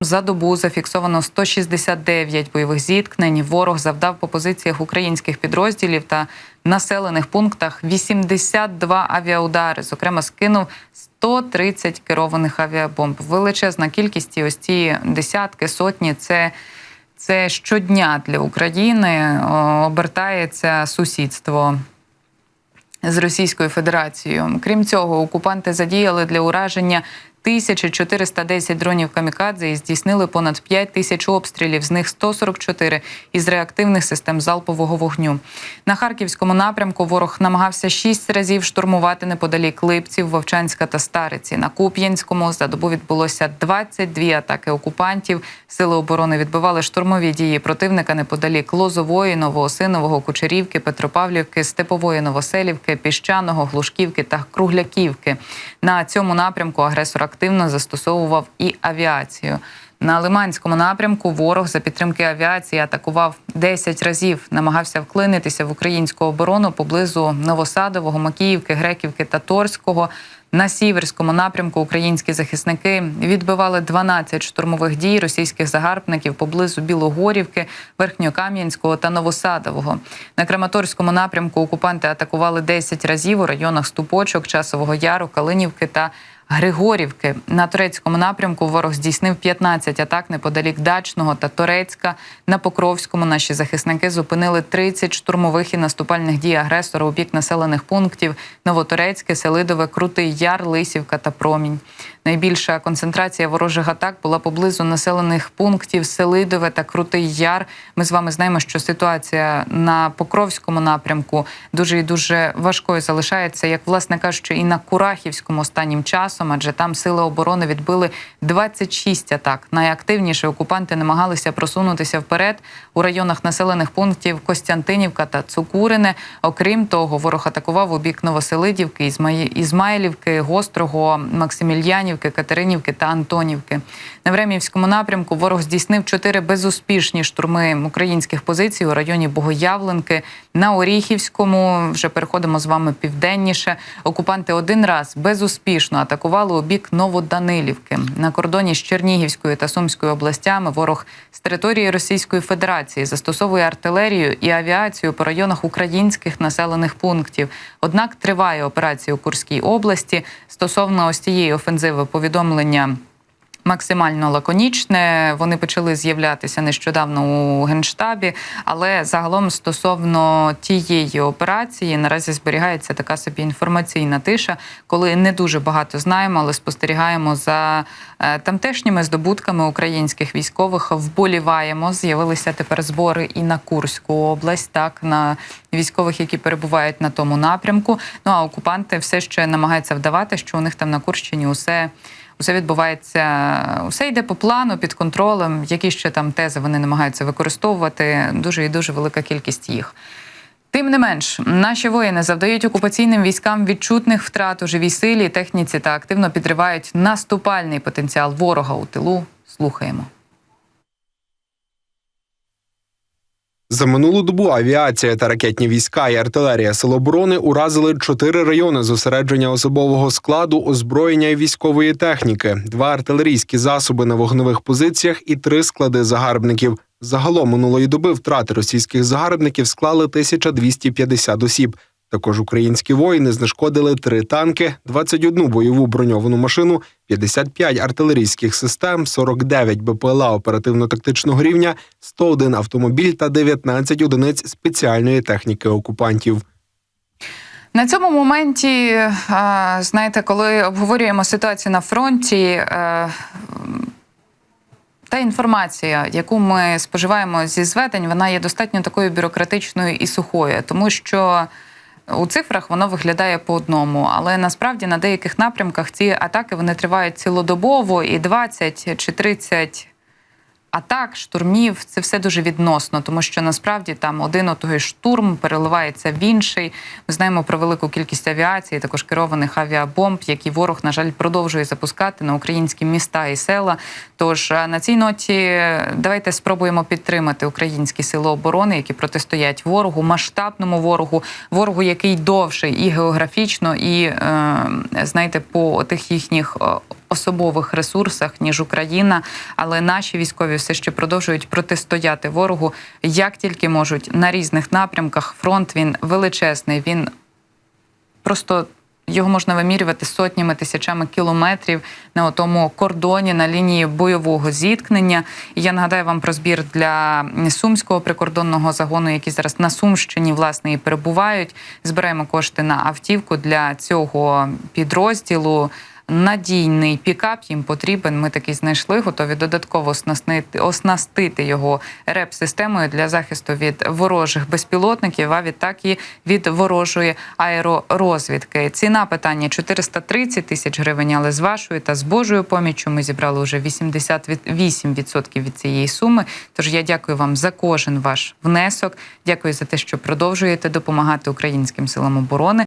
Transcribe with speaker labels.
Speaker 1: За добу зафіксовано 169 бойових зіткнень. Ворог завдав по позиціях українських підрозділів та населених пунктах 82 авіаудари. Зокрема, скинув 130 керованих авіабомб. Величезна кількість і ось ці десятки, сотні. Це це щодня для України обертається сусідство з Російською Федерацією. Крім цього, окупанти задіяли для ураження 1410 дронів камікадзе і здійснили понад 5 тисяч обстрілів, з них 144 із реактивних систем залпового вогню. На харківському напрямку ворог намагався 6 разів штурмувати неподалік Липців, Вовчанська та Стариці. На Куп'янському за добу відбулося 22 атаки окупантів. Сили оборони відбивали штурмові дії противника неподалік Лозової, Новоосинового, Кучерівки, Петропавлівки, Степової Новоселівки, Піщаного, Глушківки та Кругляківки. На цьому напрямку агресор активно застосовував і авіацію. На Лиманському напрямку ворог за підтримки авіації атакував 10 разів, намагався вклинитися в українську оборону поблизу Новосадового, Макіївки, Греківки та Торського. На сіверському напрямку українські захисники відбивали 12 штурмових дій російських загарбників поблизу Білогорівки, Верхньокам'янського та Новосадового. На Краматорському напрямку окупанти атакували 10 разів у районах Ступочок, Часового Яру, Калинівки та Григорівки на турецькому напрямку ворог здійснив 15 атак неподалік Дачного та Торецька. На Покровському наші захисники зупинили 30 штурмових і наступальних дій агресора у бік населених пунктів Новоторецьке, Селидове, Крутий Яр, Лисівка та Промінь. Найбільша концентрація ворожих атак була поблизу населених пунктів Селидове та Крутий Яр. Ми з вами знаємо, що ситуація на Покровському напрямку дуже і дуже важкою залишається, як власне кажучи, і на Курахівському останнім часом, адже там сили оборони відбили 26 атак. Найактивніше окупанти намагалися просунутися вперед у районах населених пунктів Костянтинівка та Цукурине. Окрім того, ворог атакував у бік Новоселидівки, Ізмаїлівки, Гострого, Максимільянівки, Катеринівки та Антонівки. На Времівському напрямку ворог здійснив чотири безуспішні штурми українських позицій у районі Богоявленки. На Оріхівському вже переходимо з вами південніше. Окупанти один раз безуспішно атакували у бік Новоданилівки. На кордоні з Чернігівською та Сумською областями ворог з території Російської Федерації застосовує артилерію і авіацію по районах українських населених пунктів. Однак триває операція у Курській області. Стосовно ось цієї офензиви повідомлення максимально лаконічне. Вони почали з'являтися нещодавно у генштабі, але загалом стосовно тієї операції наразі зберігається така собі інформаційна тиша, коли не дуже багато знаємо, але спостерігаємо за е, тамтешніми здобутками українських військових. Вболіваємо. З'явилися тепер збори і на Курську область, так на військових, які перебувають на тому напрямку. Ну а окупанти все ще намагаються вдавати, що у них там на Курщині усе. Усе відбувається, усе йде по плану під контролем. Які ще там тези вони намагаються використовувати? Дуже і дуже велика кількість їх. Тим не менш, наші воїни завдають окупаційним військам відчутних втрат у живій силі, техніці та активно підривають наступальний потенціал ворога у тилу. Слухаємо.
Speaker 2: За минулу добу авіація та ракетні війська і артилерія Сил оборони уразили чотири райони зосередження особового складу, озброєння і військової техніки, два артилерійські засоби на вогневих позиціях і три склади загарбників. Загалом минулої доби втрати російських загарбників склали 1250 осіб. Також українські воїни знешкодили три танки, 21 бойову броньовану машину, 55 артилерійських систем, 49 БПЛА оперативно-тактичного рівня, 101 автомобіль та 19 одиниць спеціальної техніки окупантів.
Speaker 1: На цьому моменті, знаєте, коли обговорюємо ситуацію на фронті, е, та інформація, яку ми споживаємо зі зведень, вона є достатньо такою бюрократичною і сухою, тому що у цифрах воно виглядає по одному, але насправді на деяких напрямках ці атаки вони тривають цілодобово і 20 чи 30 атак, штурмів це все дуже відносно, тому що насправді там один той штурм переливається в інший. Ми знаємо про велику кількість авіації, також керованих авіабомб, які ворог, на жаль, продовжує запускати на українські міста і села. Тож е, на цій ноті давайте спробуємо підтримати українські сили оборони, які протистоять ворогу, масштабному ворогу, ворогу, який довший і географічно, і е, знаєте, по тих їхніх. Особових ресурсах ніж Україна, але наші військові все ще продовжують протистояти ворогу як тільки можуть на різних напрямках. Фронт він величезний. Він просто його можна вимірювати сотнями тисячами кілометрів на тому кордоні на лінії бойового зіткнення. І я нагадаю вам про збір для сумського прикордонного загону, які зараз на Сумщині власне і перебувають. Збираємо кошти на автівку для цього підрозділу. Надійний пікап їм потрібен. Ми такий знайшли, готові додатково оснастити, оснастити його реп-системою для захисту від ворожих безпілотників, а відтак і від ворожої аеророзвідки. Ціна питання 430 тисяч гривень, але з вашою та з Божою поміччю ми зібрали вже 88% від цієї суми. Тож я дякую вам за кожен ваш внесок. Дякую за те, що продовжуєте допомагати українським силам оборони.